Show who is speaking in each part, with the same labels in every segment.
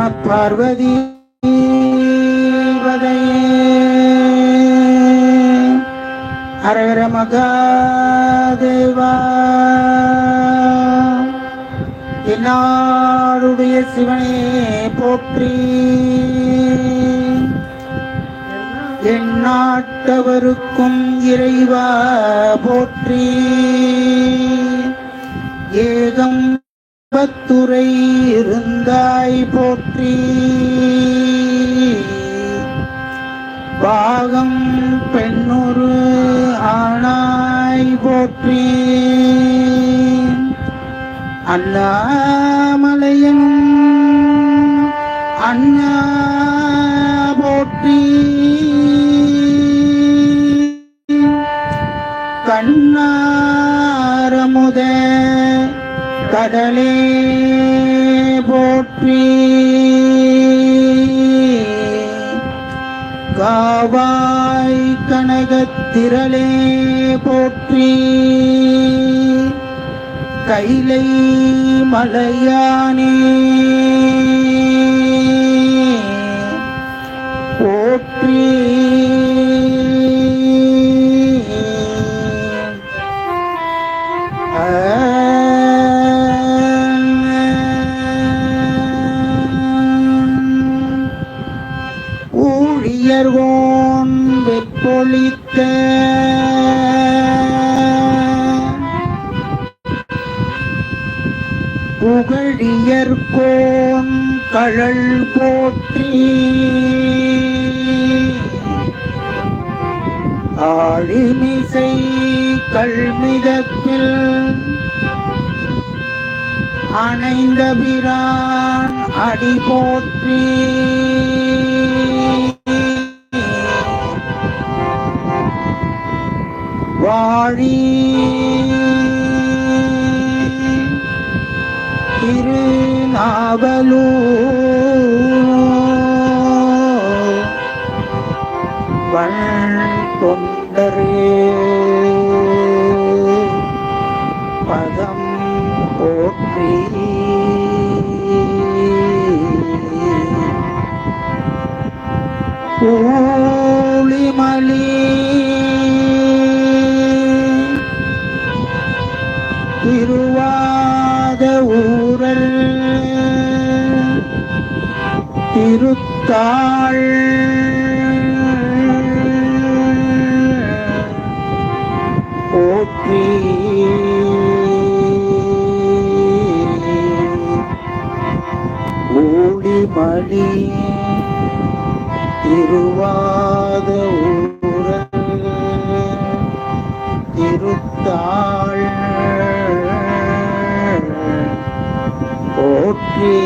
Speaker 1: நம பார்வதி அரகர மகாதேவா. என்னாருடைய சிவனே போற்றி. எந்நாட்டவருக்கும் இறைவா போற்றி. ஏகம் பத்துரை இருந்தாய் போற்றி. பாகம் பெண்ணொரு ஆணாய் போற்றி. அண்ணாமலையன் அண்ணா போற்றி. கண்ணாரமுதே கடலே போற்றி காவாய் கனகத்திரளே போற்றி கைலை மலையானே போற்றி ஊழியர்கோன் புகழியர்கோன் கழல் போற்றி. ஆழிமிசை கல்மிதத்தில் அணைந்த பிரான் அடி போற்றி. வாழி திருநாவலூர் வள் தொண்டரே. திருத்தாள் போற்றி ஊழிமணி திருவாத ஊரல் திருத்தாள் போற்றி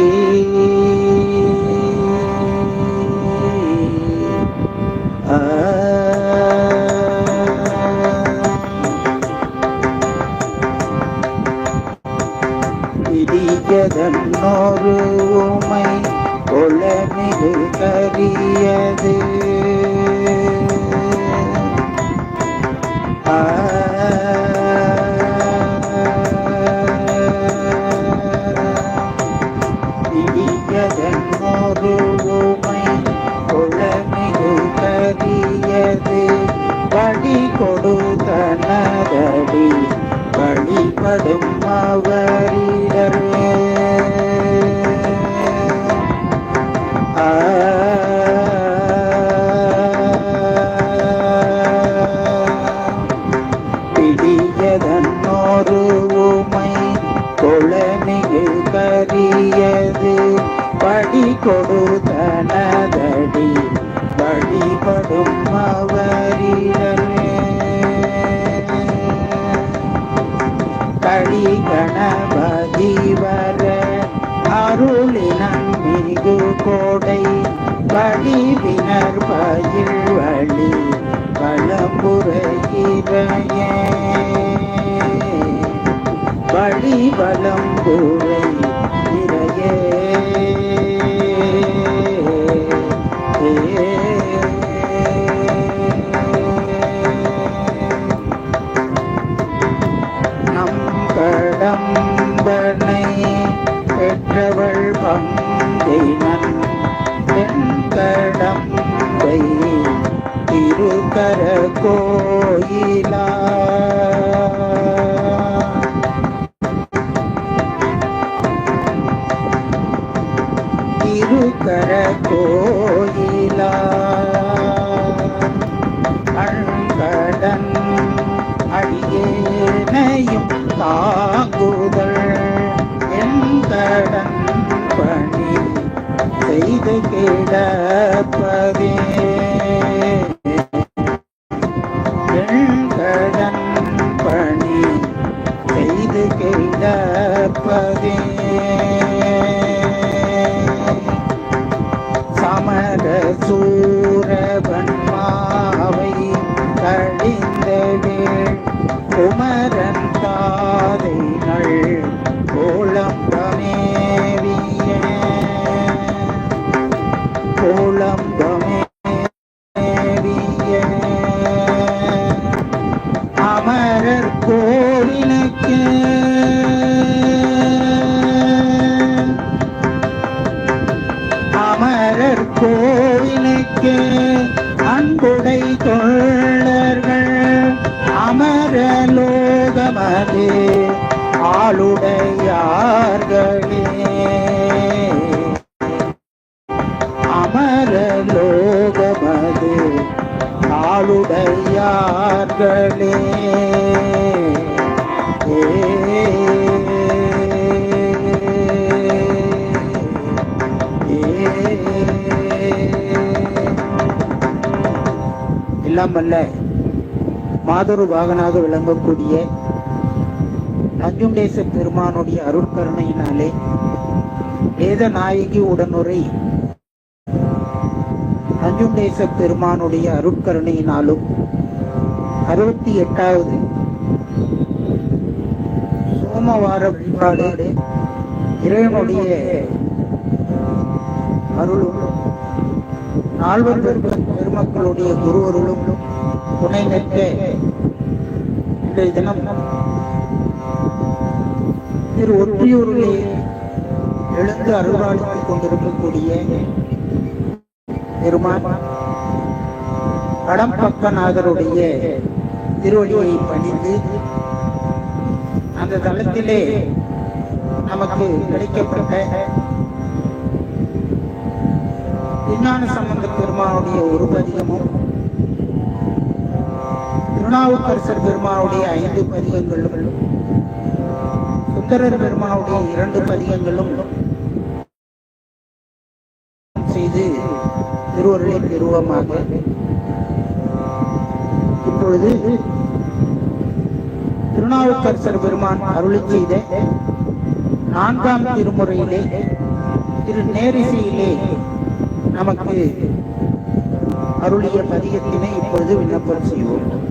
Speaker 1: கணபதி வர அருளினன் மிகு கோடை வழிவினர் பயில் வழி பலம்புரையிறையே Thank you. கோவிலுக்கு அன்புடை தொழர்கள் அமரலோகமது ஆளுடையார்களே. அமரலோகமது ஆளுடையார்களே. எல்லாம் அல்ல மாதொரு வாகனாக விளங்கக்கூடிய நஞ்சுண்டேச பெருமானுடைய அருட்கருணையினாலே வேத நாயகி உடனுரை நஞ்சுண்டேச பெருமானுடைய அருட்கருணையினாலும் அறுபத்தி எட்டாவது சோமவார வழிபாடு இறைவனுடைய அருளும். நால்வர் பெருமக்களுடைய குருவர்களும் துணை நிற்க இன்றைய தினம் திரு ஒற்றியூரிலே எழுந்து அருள்வாழ்த்துக் கொண்டிருக்கக்கூடிய பெருமான் கடம்பக்கநாதருடைய திருவடியை பணிந்து அந்த தளத்திலே நமக்கு கிடைக்கப்பட்ட விஞ்ஞான சம்பந்த பெருமானுடைய ஒரு பதிகமும் திருநாவுக்கரசர் பெருமானுடைய ஐந்து பதிகங்களும் சுந்தரர் பெருமானுடைய இரண்டு பதிகங்களும் செய்து திருவருளை பெறுவமாக. இப்பொழுது திருநாவுக்கரசர் பெருமான் அருளி செய்த நான்காம் திருமுறையிலே திரு நேரிசையிலே நமக்கு அருளிய பதிகத்தினை இப்பொழுது விண்ணப்பம் செய்வோம்.